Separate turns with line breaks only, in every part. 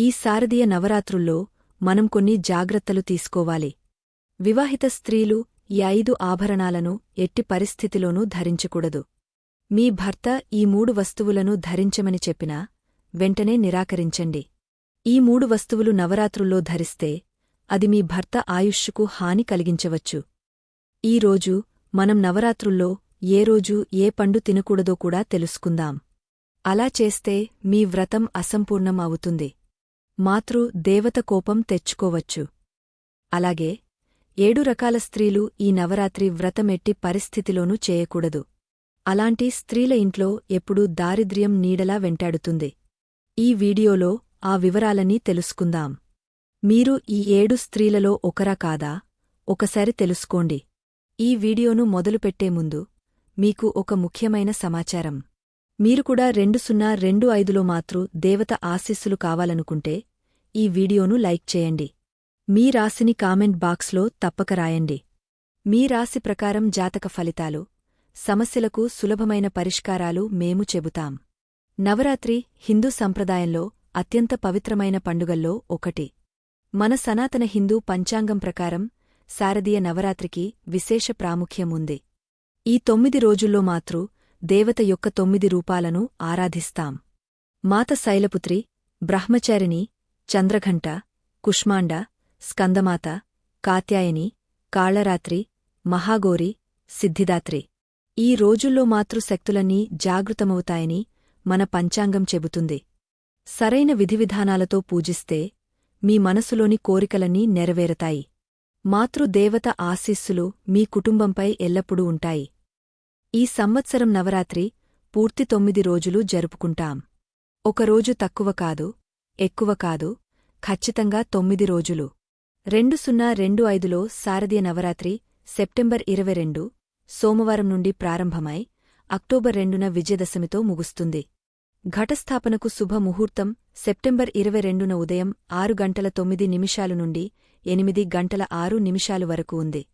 ఈ శారదీయ నవరాత్రుల్లో మనం కొన్ని జాగ్రత్తలు తీసుకోవాలి. వివాహిత స్త్రీలు ఈ ఐదు ఆభరణాలను ఎట్టి పరిస్థితిలోనూ ధరించకూడదు. మీ భర్త ఈ మూడు వస్తువులను ధరించమని చెప్పినా వెంటనే నిరాకరించండి. ఈ మూడు వస్తువులు నవరాత్రుల్లో ధరిస్తే అది మీ భర్త ఆయుష్కు హాని కలిగించవచ్చు. ఈరోజు మనం నవరాత్రుల్లో ఏ రోజు ఏ పండు తినకూడదో కూడా తెలుసుకుందాం. అలా చేస్తే మీ వ్రతం అసంపూర్ణం అవుతుంది. మాతృ దేవత కోపం తెచ్చుకోవచ్చు. అలాగే ఏడు రకాల స్త్రీలు ఈ నవరాత్రి వ్రతమెట్టి పరిస్థితిలోనూ చేయకూడదు. అలాంటి స్త్రీల ఇంట్లో ఎప్పుడూ దారిద్ర్యం నీడలా వెంటాడుతుంది. ఈ వీడియోలో ఆ వివరాలన్నీ తెలుసుకుందాం. మీరు ఈ ఏడు స్త్రీలలో ఒకరా కాదా? ఒకసారి తెలుసుకోండి. ఈ వీడియోను మొదలుపెట్టే ముందు మీకు ఒక ముఖ్యమైన సమాచారం. మీరు కూడా రెండు సున్నా రెండు ఐదులో మాత్రు దేవత ఆశీస్సులు కావాలనుకుంటే ఈ వీడియోను లైక్ చేయండి. మీ రాశిని కామెంట్ బాక్స్లో తప్పక రాయండి. మీ రాశి ప్రకారం జాతక ఫలితాలు సమస్యలకు సులభమైన పరిష్కారాలు మేము చెబుతాం. నవరాత్రి హిందూ సంప్రదాయంలో అత్యంత పవిత్రమైన పండుగల్లో ఒకటి. మన సనాతన హిందూ పంచాంగం ప్రకారం శారదీయ నవరాత్రికి విశేష ప్రాముఖ్యం ఉంది. ఈ తొమ్మిది రోజుల్లో మాత్రూ దేవత యొక్క తొమ్మిది రూపాలను ఆరాధిస్తాం. మాత శైలపుత్రి బ్రహ్మచారిణి చంద్రఘంట కుష్మాండ స్కందమాత కాత్యాయని కాళరాత్రి మహాగోరి సిద్ధిదాత్రి. ఈ రోజుల్లో మాతృశక్తులన్నీ జాగృతమవుతాయని మన పంచాంగం చెబుతుంది. సరైన విధివిధానాలతో పూజిస్తే మీ మనసులోని కోరికలన్నీ నెరవేరతాయి. మాతృదేవత ఆశీస్సులు మీ కుటుంబంపై ఎల్లప్పుడూ ఉంటాయి. ఈ సంవత్సరం నవరాత్రి పూర్తి తొమ్మిది రోజులు జరుపుకుంటాం. ఒకరోజు తక్కువ కాదు ఎక్కువ కాదు ఖచ్చితంగా తొమ్మిది రోజులు. రెండు సున్నా రెండు ఐదులో శారదీయ నవరాత్రి సెప్టెంబర్ ఇరవై రెండు సోమవారం నుండి ప్రారంభమై అక్టోబర్ రెండున విజయదశమితో ముగుస్తుంది. ఘటస్థాపనకు శుభ ముహూర్తం సెప్టెంబర్ ఇరవై రెండున ఉదయం ఆరు గంటల తొమ్మిది నిమిషాలు నుండి ఎనిమిది గంటల ఆరు నిమిషాలు వరకు ఉంది.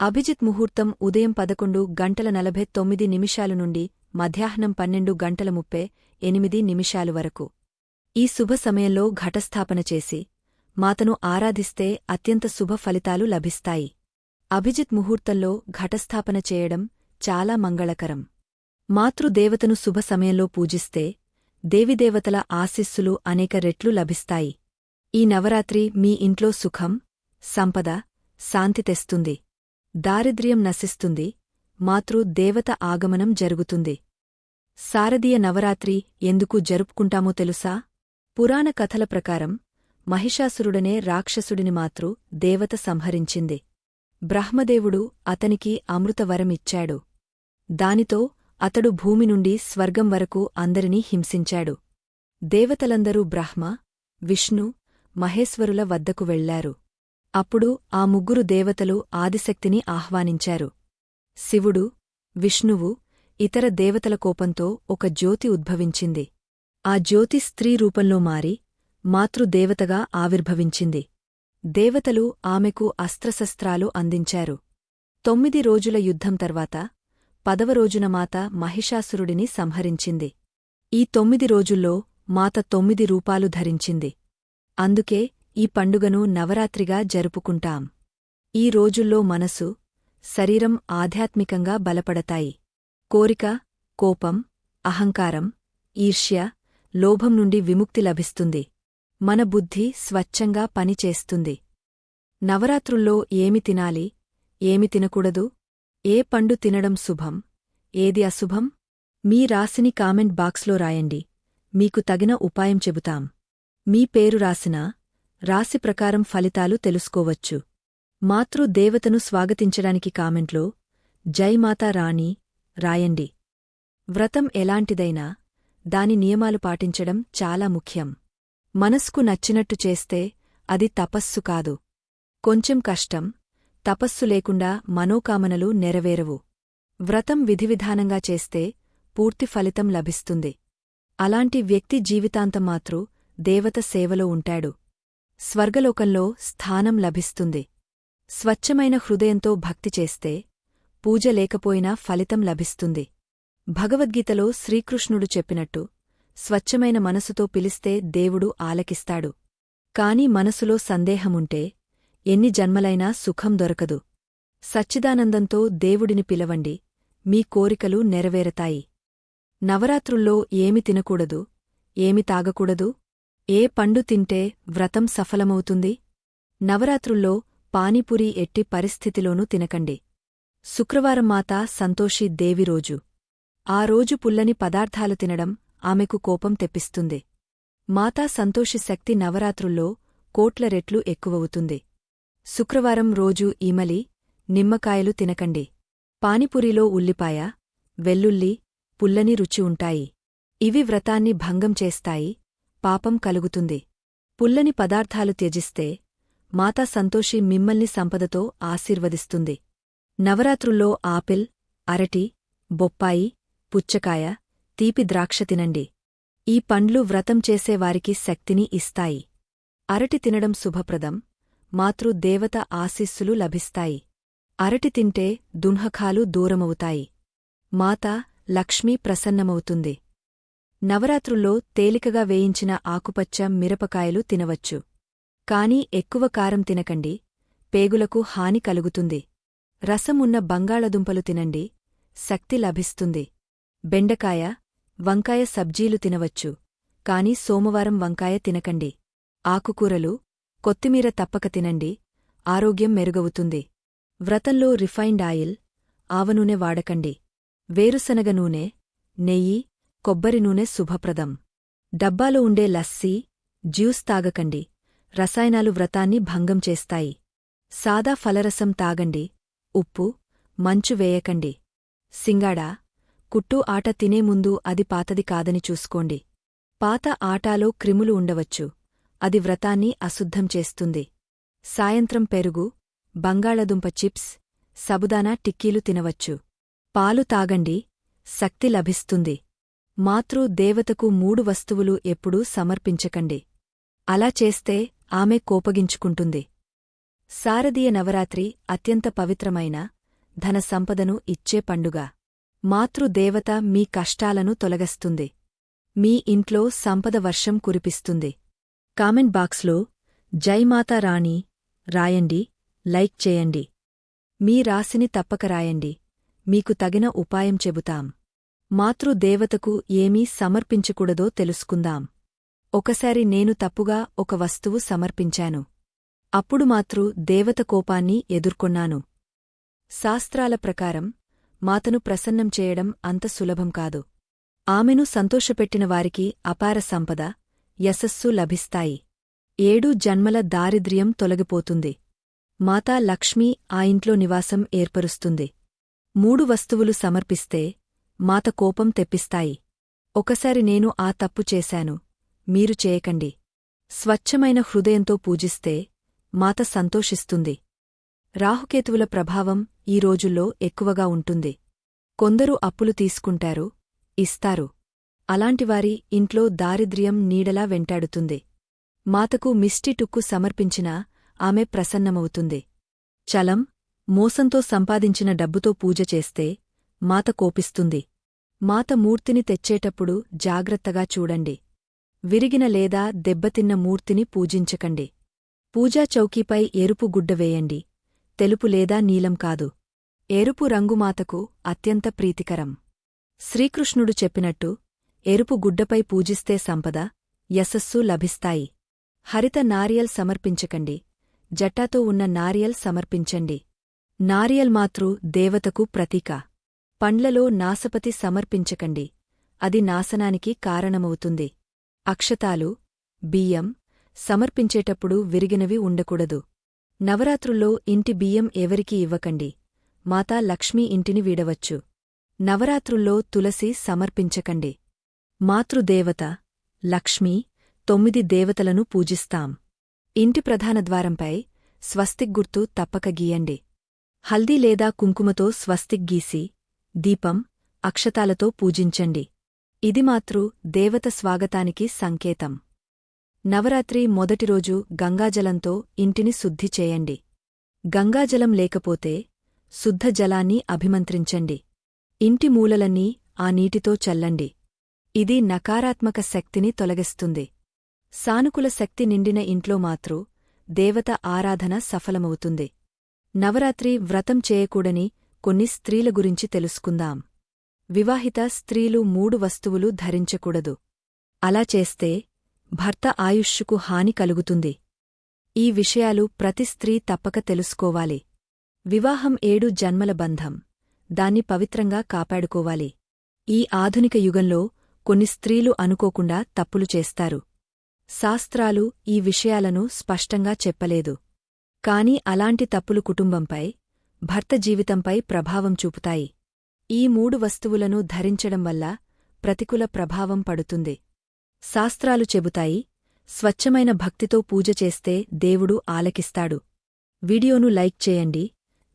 అభిజిత్ ముహూర్తం ఉదయం పదకొండు గంటల నలభై తొమ్మిది నిమిషాలు నుండి మధ్యాహ్నం పన్నెండు గంటల ముప్పై ఎనిమిది నిమిషాలు వరకు. ఈ శుభ సమయంలో ఘటస్థాపన చేసి మాతను ఆరాధిస్తే అత్యంత శుభ ఫలితాలు లభిస్తాయి. అభిజిత్ ముహూర్తంలో ఘటస్థాపన చేయడం చాలా మంగళకరం. మాతృదేవతను శుభ సమయంలో పూజిస్తే దేవిదేవతల ఆశీస్సులు అనేక రెట్లు లభిస్తాయి. ఈ నవరాత్రి మీ ఇంట్లో సుఖం సంపద శాంతి తెస్తుంది. దారిద్ర్యం నశిస్తుంది మాతృ దేవత ఆగమనం జరుగుతుంది. శారదీయ నవరాత్రి ఎందుకు జరుపుకుంటామో తెలుసా? పురాణ కథల ప్రకారం మహిషాసురుడనే రాక్షసుడిని మాతృ దేవత సంహరించింది. బ్రహ్మదేవుడు అతనికి అమృతవరమిచ్చాడు. దానితో అతడు భూమి నుండి స్వర్గం వరకు అందరినీ హింసించాడు. దేవతలందరూ బ్రహ్మ విష్ణు మహేశ్వరుల వద్దకు వెళ్ళారు. అప్పుడు ఆ ముగ్గురు దేవతలు ఆదిశక్తిని ఆహ్వానించారు. శివుడు విష్ణువు ఇతర దేవతల కోపంతో ఒక జ్యోతి ఉద్భవించింది. ఆ జ్యోతి స్త్రీ రూపంలో మారి మాతృదేవతగా ఆవిర్భవించింది. దేవతలు ఆమెకు అస్త్రశస్త్రాలు అందించారు. తొమ్మిది రోజుల యుద్ధం తర్వాత పదవ రోజున మాత మహిషాసురుడిని సంహరించింది. ఈ తొమ్మిది రోజుల్లో మాత తొమ్మిది రూపాలు ధరించింది. అందుకే ఈ పండుగను నవరాత్రిగా జరుపుకుంటాం. ఈ రోజుల్లో మనసు శరీరం ఆధ్యాత్మికంగా బలపడతాయి. కోరిక కోపం అహంకారం ఈర్ష్య లోభం నుండి విముక్తి లభిస్తుంది. మన బుద్ధి స్వచ్ఛంగా పనిచేస్తుంది. నవరాత్రుల్లో ఏమి తినాలి ఏమి తినకూడదు ఏ పండు తినడం శుభం ఏది అశుభం మీ రాసిని కామెంట్ బాక్స్లో రాయండి. మీకు తగిన ఉపాయం చెబుతాం. మీ పేరు రాసినా రాశి ప్రకారం ఫలితాలు తెలుసుకోవచ్చు. మాతృ దేవతను స్వాగతించడానికి కామెంట్లో జైమాతా రాణి రాయండి. వ్రతం ఎలాంటిదైనా దాని నియమాలు పాటించడం చాలా ముఖ్యం. మనస్కు నచ్చినట్టు చేస్తే అది తపస్సు కాదు. కొంచెం కష్టం తపస్సు లేకుండా మనోకామనలు నెరవేరవు. వ్రతం విధివిధానంగా చేస్తే పూర్తి ఫలితం లభిస్తుంది. అలాంటి వ్యక్తి జీవితాంతం మాత్రూ దేవత సేవలో ఉంటాడు. స్వర్గలోకంలో స్థానం లభిస్తుంది. స్వచ్ఛమైన హృదయంతో భక్తి చేస్తే పూజ లేకపోయినా ఫలితం లభిస్తుంది. భగవద్గీతలో శ్రీకృష్ణుడు చెప్పినట్టు స్వచ్ఛమైన మనసుతో పిలిస్తే దేవుడు ఆలకిస్తాడు. కాని మనసులో సందేహముంటే ఎన్ని జన్మలైనా సుఖం దొరకదు. సచ్చిదానందంతో దేవుడిని పిలవండి మీ కోరికలు నెరవేరతాయి. నవరాత్రుల్లో ఏమి తినకూడదు ఏమి తాగకూడదు? ఏ పండు తింటే వ్రతం సఫలమవుతుంది? నవరాత్రుల్లో పానీపూరి ఎట్టి పరిస్థితిలోనూ తినకండి. శుక్రవారం మాత సంతోషి దేవి రోజు. ఆ రోజు పుల్లని పదార్థాలు తినడం ఆమెకు కోపం తెప్పిస్తుంది. మాతా సంతోషి శక్తి నవరాత్రుల్లో కోట్ల రెట్లు ఎక్కువవుతుంది. శుక్రవారం రోజు ఈమలి నిమ్మకాయలు తినకండి. పానీపూరిలో ఉల్లిపాయ వెల్లుల్లి పుల్లని రుచి ఉంటాయి. ఇవి వ్రతాన్ని భంగం చేస్తాయి. పాపం కలుగుతుంది. పుల్లని పదార్థాలు త్యజిస్తే మాతా సంతోషి మిమ్మల్ని సంపదతో ఆశీర్వదిస్తుంది. నవరాత్రుల్లో ఆపిల్ అరటి బొప్పాయి పుచ్చకాయ తీపి ద్రాక్ష తినండి. ఈ పండ్లు వ్రతం చేసేవారికి శక్తిని ఇస్తాయి. అరటి తినడం శుభప్రదం మాతృ దేవత ఆశీస్సులు లభిస్తాయి. అరటి తింటే దున్హఖాలు దూరమవుతాయి. మాత లక్ష్మీ ప్రసన్నమవుతుంది. నవరాత్రుల్లో తేలికగా వేయించిన ఆకుపచ్చ మిరపకాయలు తినవచ్చు. కాని ఎక్కువ కారం తినకండి పేగులకు హాని కలుగుతుంది. రసమున్న బంగాళదుంపలు తినండి శక్తి లభిస్తుంది. బెండకాయ వంకాయ సబ్జీలు తినవచ్చు కాని సోమవారం వంకాయ తినకండి. ఆకుకూరలు కొత్తిమీర తప్పక తినండి ఆరోగ్యం మెరుగవుతుంది. వ్రతంలో రిఫైన్డ్ ఆయిల్ ఆవనూనె వాడకండి. వేరుశనగ నూనె నెయ్యి కొబ్బరి నూనె శుభప్రదం. డబ్బాలో ఉండే లస్సీ జ్యూస్ తాగకండి. రసాయనాలు వ్రతాన్ని భంగం చేస్తాయి. సాదా ఫలరసం తాగండి. ఉప్పు మంచు వేయకండి. సింగాడా కుట్టు ఆట తినే ముందు అది పాతది కాదని చూసుకోండి. పాత ఆటాలో క్రిములు ఉండవచ్చు. అది వ్రతాన్ని అశుద్ధం చేస్తుంది. సాయంత్రం పెరుగు బంగాళదుంప చిప్స్ సబుదానా టిక్కీలు తినవచ్చు. పాలు తాగండి. శక్తి లభిస్తుంది. మాతృ దేవతకు మూడు వస్తువులు ఎప్పుడూ సమర్పించకండి. అలా చేస్తే ఆమె కోపగించుకుంటుంది. శారదీయ నవరాత్రి అత్యంత పవిత్రమైన ధన సంపదను ఇచ్చే పండుగ. మాతృదేవత మీ కష్టాలను తొలగస్తుంది. మీ ఇంట్లో సంపద వర్షం కురిపిస్తుంది. కామెంట్ బాక్స్లో జైమాతా రాణి రాయండి లైక్ చేయండి. మీ రాశిని తప్పక రాయండి. మీకు తగిన ఉపాయం చెబుతాం. మాతృదేవతకు ఏమీ సమర్పించకూడదో తెలుసుకుందాం. ఒకసారి నేను తప్పుగా ఒక వస్తువు సమర్పించాను. అప్పుడు మాతృ దేవత కోపాన్ని ఎదుర్కొన్నాను. శాస్త్రాల ప్రకారం మాతను ప్రసన్నం చేయడం అంత సులభం కాదు. ఆమెను సంతోషపెట్టిన వారికి అపార సంపద యశస్సు లభిస్తాయి. ఏడు జన్మల దారిద్ర్యం తొలగిపోతుంది. మాతా లక్ష్మీ ఆ ఇంట్లో నివాసం ఏర్పరుస్తుంది. మూడు వస్తువులు సమర్పిస్తే మాత కోపం తెప్పిస్తాయి. ఒకసారి నేను ఆ తప్పు చేశాను. మీరు చేయకండి. స్వచ్ఛమైన హృదయంతో పూజిస్తే మాత సంతోషిస్తుంది. రాహుకేతువుల ప్రభావం ఈ రోజుల్లో ఎక్కువగా ఉంటుంది. కొందరు అప్పులు తీసుకుంటారు ఇస్తారు. అలాంటివారి ఇంట్లో దారిద్ర్యం నీడలా వెంటాడుతుంది. మాతకు మిస్టిటుక్కు సమర్పించినా ఆమె ప్రసన్నమవుతుంది. చలం మోసంతో సంపాదించిన డబ్బుతో పూజ చేస్తే మాత కోపిస్తుంది. మాత మూర్తిని తెచ్చేటప్పుడు జాగ్రత్తగా చూడండి. విరిగిన లేదా దెబ్బతిన్న మూర్తిని పూజించకండి. పూజా చౌకీపై ఎరుపు గుడ్డ వేయండి. తెలుపు లేదా నీలం కాదు. ఎరుపు రంగుమాతకు అత్యంత ప్రీతికరం. శ్రీకృష్ణుడు చెప్పినట్టు ఎరుపు గుడ్డపై పూజిస్తే సంపద యశస్సు లభిస్తాయి. హరిత నారియల్ సమర్పించకండి. జట్టాతో ఉన్న నారియల్ సమర్పించండి. నారియల్ మాతృ దేవతకు ప్రతీక. పండ్లలో నాసపతి సమర్పించకండి. అది నాశనానికి కారణమవుతుంది. అక్షతాలు బియ్యం సమర్పించేటప్పుడు విరిగినవి ఉండకూడదు. నవరాత్రుల్లో ఇంటి బియ్యం ఎవరికీ ఇవ్వకండి. మాతా లక్ష్మీ ఇంటిని వీడవచ్చు. నవరాత్రుల్లో తులసి సమర్పించకండి. మాతృదేవత లక్ష్మీ తొమ్మిది దేవతలను పూజిస్తాం. ఇంటి ప్రధాన ద్వారంపై స్వస్తిక్ గుర్తు తప్పక గీయండి. హల్దీ లేదా కుంకుమతో స్వస్తిక్ గీసి దీపం అక్షతాలతో పూజించండి. ఇది మాతృ దేవత స్వాగతానికి సంకేతం. నవరాత్రి మొదటిరోజు గంగాజలంతో ఇంటిని శుద్ధి చేయండి. గంగాజలం లేకపోతే శుద్ధ జలాన్ని అభిమంత్రించండి. ఇంటి మూలలన్నీ ఆ నీటితో చల్లండి. ఇది నకారాత్మక శక్తిని తొలగిస్తుంది. సానుకూల శక్తి నిండిన ఇంట్లో మాత్రూ దేవత ఆరాధన సఫలమవుతుంది. నవరాత్రి వ్రతం చేయకూడని కొన్ని స్త్రీల గురించి తెలుసుకుందాం. వివాహిత స్త్రీలు మూడు వస్తువులు ధరించకూడదు. అలా చేస్తే భర్త ఆయుష్షుకు హాని కలుగుతుంది. ఈ విషయాలు ప్రతి స్త్రీ తప్పక తెలుసుకోవాలి. వివాహం ఏడు జన్మల బంధం. దాన్ని పవిత్రంగా కాపాడుకోవాలి. ఈ ఆధునిక యుగంలో కొన్ని స్త్రీలు అనుకోకుండా తప్పులు చేస్తారు. శాస్త్రాలు ఈ విషయాలను స్పష్టంగా చెప్పలేదు. కాని అలాంటి తప్పులు కుటుంబంపై భర్త జీవితంపై ప్రభావం చూపుతాయి. ఈ మూడు వస్తువులను ధరించడం వల్ల ప్రతికూల ప్రభావం పడుతుంది. శాస్త్రాలు చెబుతాయి స్వచ్ఛమైన భక్తితో పూజ చేస్తే దేవుడు ఆలకిస్తాడు. వీడియోను లైక్ చేయండి.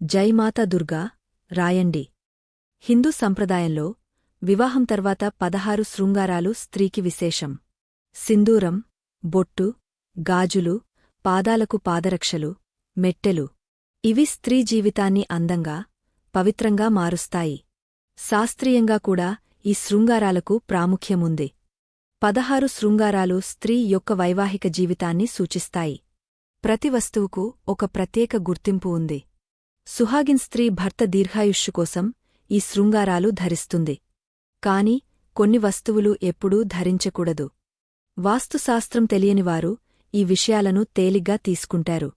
జైమాత దుర్గా రాయండి. హిందూ సంప్రదాయంలో వివాహం తర్వాత పదహారు శృంగారాలు స్త్రీకి విశేషం. సింధూరం బొట్టు గాజులు పాదాలకు పాదరక్షలు మెట్టెలు. ఇవి స్త్రీ జీవితాన్ని అందంగా పవిత్రంగా మారుస్తాయి. శాస్త్రీయంగా కూడా ఈ శృంగారాలకు ప్రాముఖ్యముంది. పదహారు శృంగారాలు స్త్రీ యొక్క వైవాహిక జీవితాన్ని సూచిస్తాయి. ప్రతి వస్తువుకు ఒక ప్రత్యేక గుర్తింపు ఉంది. సుహాగిన్ స్త్రీ భర్త దీర్ఘాయుష్షు కోసం ఈ శృంగారాలు ధరిస్తుంది. కాని కొన్ని వస్తువులు ఎప్పుడూ ధరించకూడదు. వాస్తుశాస్త్రం తెలియనివారు ఈ విషయాలను తేలిగ్గా తీసుకుంటారు.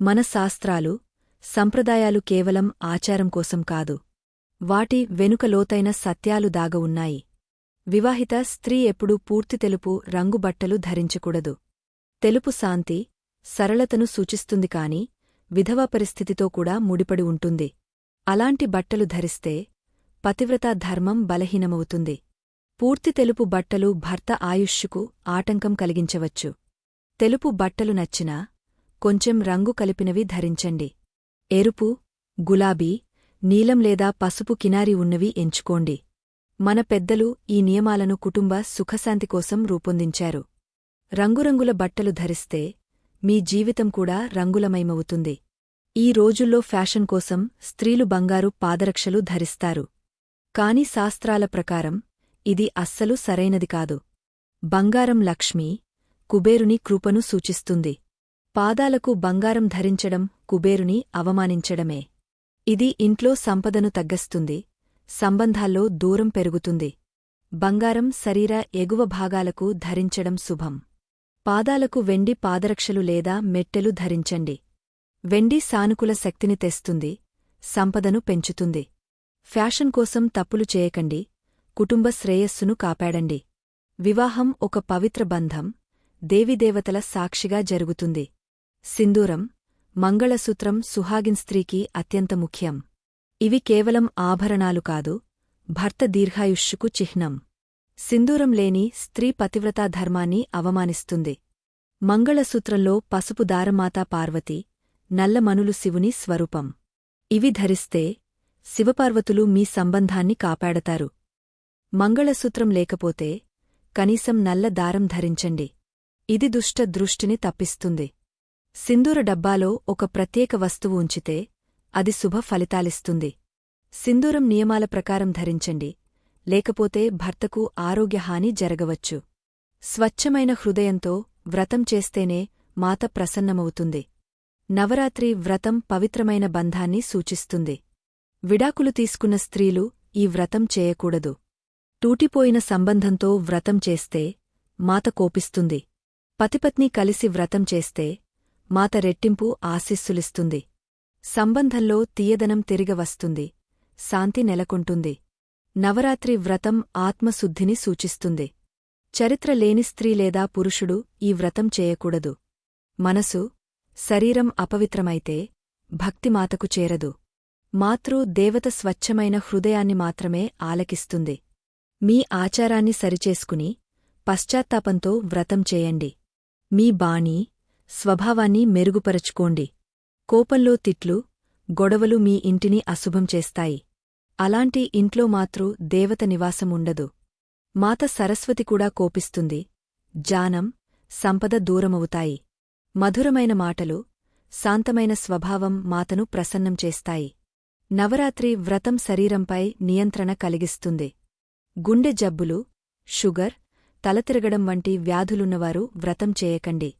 మన శాస్త్రాలు సంప్రదాయాలు కేవలం ఆచారం కోసం కాదు. వాటి వెనుక లోతైన సత్యాలు దాగ ఉన్నాయి. వివాహిత స్త్రీ ఎప్పుడూ పూర్తి తెలుపు రంగు బట్టలు ధరించకూడదు. తెలుపు శాంతి సరళతను సూచిస్తుంది కాని విధవా పరిస్థితితో కూడా ముడిపడి ఉంటుంది. అలాంటి బట్టలు ధరిస్తే పతివ్రతా ధర్మం బలహీనమవుతుంది. పూర్తి తెలుపు బట్టలు భర్త ఆయుష్షుకు ఆటంకం కలిగించవచ్చు. తెలుపు బట్టలు నచ్చినా కొంచెం రంగు కలిపినవి ధరించండి. ఎరుపు గులాబీ నీలం లేదా పసుపు కినారి ఉన్నవి ఎంచుకోండి. మన పెద్దలు ఈ నియమాలను కుటుంబ సుఖశాంతి కోసం రూపొందించారు. రంగురంగుల బట్టలు ధరిస్తే మీ జీవితం కూడా రంగులమయమవుతుంది. ఈ రోజుల్లో ఫ్యాషన్ కోసం స్త్రీలు బంగారు పాదరక్షలు ధరిస్తారు. కాని శాస్త్రాల ప్రకారం ఇది అస్సలు సరైనది కాదు. బంగారం లక్ష్మి కుబేరుని కృపను సూచిస్తుంది. పాదాలకు బంగారం ధరించడం కుబేరుని అవమానించడమే. ఇది ఇంట్లో సంపదను తగ్గస్తుంది సంబంధాల్లో దూరం పెరుగుతుంది. బంగారం శరీర ఎగువ భాగాలకు ధరించడం శుభం. పాదాలకు వెండి పాదరక్షలు లేదా మెట్టెలు ధరించండి. వెండి సానుకూల శక్తిని తెస్తుంది సంపదను పెంచుతుంది. ఫ్యాషన్ కోసం తప్పులు చేయకండి కుటుంబ శ్రేయస్సును కాపాడండి. వివాహం ఒక పవిత్ర బంధం దేవిదేవతల సాక్షిగా జరుగుతుంది. సింధూరం మంగళసూత్రం సుహాగిన్ స్త్రీకి అత్యంత ముఖ్యం. ఇవి కేవలం ఆభరణాలు కాదు భర్త దీర్ఘాయుష్యుకు చిహ్నం. సింధూరం లేని స్త్రీ పతివ్రతా ధర్మాన్ని అవమానిస్తుంది. మంగళసూత్రంలో పసుపు దారమాతా పార్వతి నల్లమనులు శివుని స్వరూపం. ఇవి ధరిస్తే శివపార్వతులు మీ సంబంధాన్ని కాపాడతారు. మంగళసూత్రం లేకపోతే కనీసం నల్ల దారం ధరించండి. ఇది దుష్ట దృష్టిని తప్పిస్తుంది. సింధూర డబ్బాలో ఒక ప్రత్యేక వస్తువు ఉంచితే అది శుభ ఫలితాలిస్తుంది. సింధూరం నియమాల ప్రకారం ధరించండి. లేకపోతే భర్తకు ఆరోగ్యహాని జరగవచ్చు. స్వచ్ఛమైన హృదయంతో వ్రతం చేస్తేనే మాత ప్రసన్నమవుతుంది. నవరాత్రి వ్రతం పవిత్రమైన బంధాన్ని సూచిస్తుంది. విడాకులు తీసుకున్న స్త్రీలు ఈ వ్రతం చేయకూడదు. టూటిపోయిన సంబంధంతో వ్రతం చేస్తే మాత కోపిస్తుంది. పతిపత్ని కలిసి వ్రతం చేస్తే మాత రెట్టింపు ఆశీస్సులిస్తుంది. సంబంధంలో తీయదనం తిరిగవస్తుంది. శాంతి నెలకొంటుంది. నవరాత్రి వ్రతం ఆత్మశుద్ధిని సూచిస్తుంది. చరిత్ర లేని స్త్రీ లేదా పురుషుడు ఈ వ్రతం చేయకూడదు. మనసు శరీరం అపవిత్రమైతే భక్తిమాతకు చేరదు. మాతృ దేవత స్వచ్ఛమైన హృదయాన్ని మాత్రమే ఆలకిస్తుంది. మీ ఆచారాన్ని సరిచేసుకుని పశ్చాత్తాపంతో వ్రతం చేయండి. మీ బాణీ స్వభావాన్ని మెరుగుపరచుకోండి. కోపంలో తిట్లు గొడవలు మీ ఇంటిని అశుభం చేస్తాయి. అలాంటి ఇంట్లో మాత్రూ దేవత నివాసం ఉండదు. మాత సరస్వతి కూడా కోపిస్తుంది. జానం సంపద దూరమవుతాయి. మధురమైన మాటలు శాంతమైన స్వభావం మాతను ప్రసన్నం చేస్తాయి. నవరాత్రి వ్రతం శరీరంపై నియంత్రణ కలిగిస్తుంది. గుండె జబ్బులు షుగర్ తలతిరగడం వంటి వ్యాధులున్నవారు వ్రతం చేయకండి.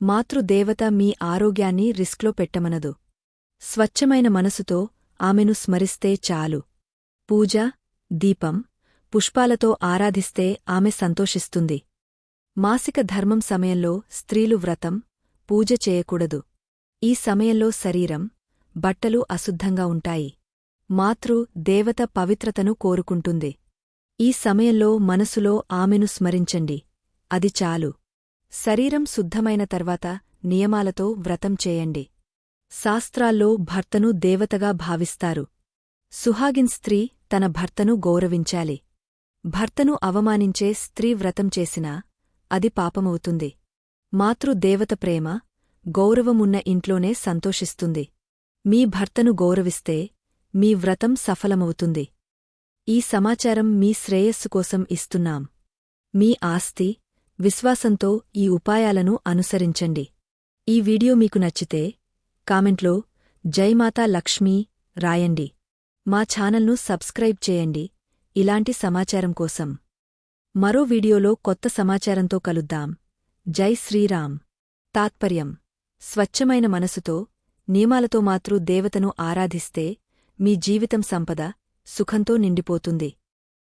మాతృదేవత మీ ఆరోగ్యాన్ని రిస్క్లో పెట్టమనదు. స్వచ్ఛమైన మనసుతో ఆమెను స్మరిస్తే చాలు. పూజ దీపం పుష్పాలతో ఆరాధిస్తే ఆమె సంతోషిస్తుంది. మాసిక ధర్మం సమయంలో స్త్రీలు వ్రతం పూజ చేయకూడదు. ఈ సమయంలో శరీరం బట్టలు అశుద్ధంగా ఉంటాయి. మాతృ దేవత పవిత్రతను కోరుకుంటుంది. ఈ సమయంలో మనసులో ఆమెను స్మరించండి. అది చాలు. శరీరం శుద్ధమైన తర్వాత నియమాలతో వ్రతం చేయండి. శాస్త్రాల్లో భర్తను దేవతగా భావిస్తారు. సుహాగిన్ స్త్రీ తన భర్తను గౌరవించాలి. భర్తను అవమానించే స్త్రీ వ్రతం చేసినా అది పాపమవుతుంది. మాతృదేవత ప్రేమ గౌరవమున్న ఇంట్లోనే సంతోషిస్తుంది. మీ భర్తను గౌరవిస్తే మీ వ్రతం సఫలమవుతుంది. ఈ సమాచారం మీ శ్రేయస్సు కోసం ఇస్తున్నాం. మీ ఆస్తి విశ్వాసంతో ఈ ఉపాయాలను అనుసరించండి. ఈ వీడియో మీకు నచ్చితే కామెంట్లో జైమాతా లక్ష్మీ రాయండి. మా ఛానల్ను సబ్స్క్రైబ్ చేయండి. ఇలాంటి సమాచారం కోసం మరో వీడియోలో కొత్త సమాచారంతో కలుద్దాం. జై శ్రీరామ్. తాత్పర్యం. స్వచ్ఛమైన మనసుతో నియమాలతో మాత్రూ దేవతను ఆరాధిస్తే మీ జీవితం సంపద సుఖంతో నిండిపోతుంది.